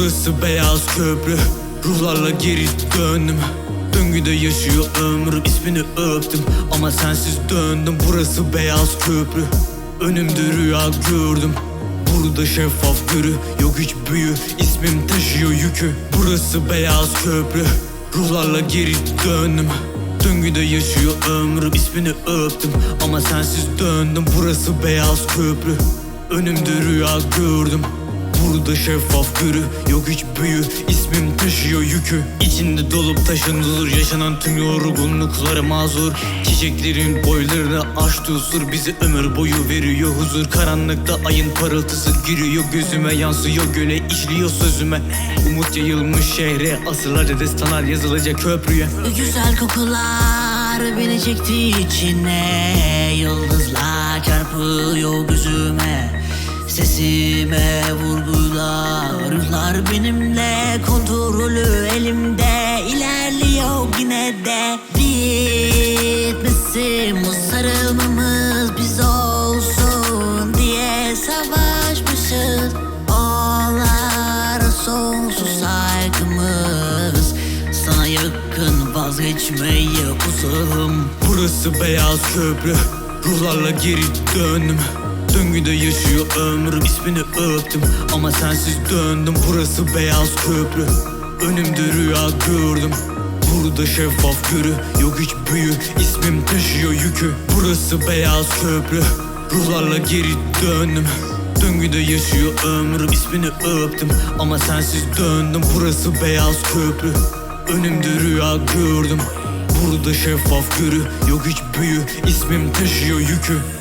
Burası beyaz köprü. Ruhlarla geri döndüm. Döngüde yaşıyor ömrüm. İsmini öptüm Ama sensiz döndüm. Burası beyaz köprü. Önümde rüya gördüm. Burada şeffaf görü Yok hiç büyü. İsmim taşıyor yükü. Burası beyaz köprü. Ruhlarla geri döndüm. Döngüde yaşıyor ömrüm. İsmini öptüm Ama sensiz döndüm. Burası beyaz köprü. Önümde rüya gördüm Burada şeffaf görü Yok hiç büyü. İsmim taşıyor yükü. İçinde dolup taşınılır Yaşanan tüm yorgunlukları mazur. Çiçeklerin boylarını aştığı sur Bizi ömür boyu veriyor huzur. Karanlıkta ayın parıltısı giriyor Gözüme yansıyor göle işliyor sözüme. Umut yayılmış şehre Asırlarca destanlar yazılacak köprüye. Güzel kokular beni çekti içine Yıldızlar çarpıyor gözüme Sesime vurgular Ruhlar benimle kontrolü elimde. İlerliyor yine de. Bitmesin bu sarılmamız biz olsun diye savaşmışız. Onlara sonsuz saygımız. Sana yakın vazgeçmeye uzağım Burası beyaz köprü. Ruhlarla geri döndüm Döngüde yaşıyor ömrüm ismini öptüm. Ama sensiz döndüm Burası beyaz köprü. Önümde rüya gördüm Burada şeffaf görü. Yok hiç büyü ismim taşıyor yükü. Burası beyaz köprü Ruhlarla geri döndüm. Döngüde yaşıyor ömrüm ismini öptüm. Ama sensiz döndüm Burası beyaz köprü. Önümde rüya gördüm Burada şeffaf görü. Yok hiç büyü ismim taşıyor yükü